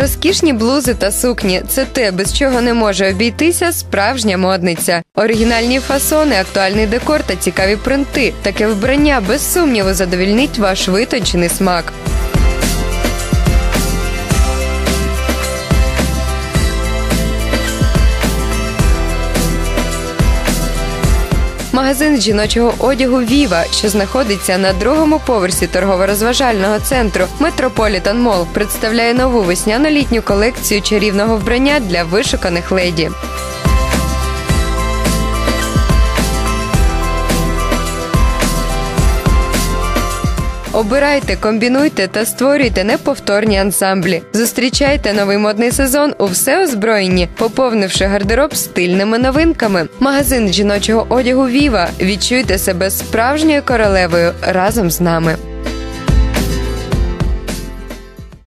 Розкішні блузи та сукні це те, без чого не може обійтися справжня модниця. Оригінальні фасони, актуальний декор та цікаві принти. Таке вбрання без сумніву задовільнить ваш витончений смак. Магазин жіночого одягу Віва, що знаходиться на другому поверсі торгово-розважального центру Метрополітан Мол, представляє нову весняно-літню колекцію чарівного вбрання для вишуканих леді. Обирайте, комбінуйте та створюйте неповторні ансамблі. Зустрічайте новий модний сезон у всеозброєнні, поповнивши гардероб стильними новинками. Магазин жіночого одягу Віва. Відчуйте себе справжньою королевою разом з нами.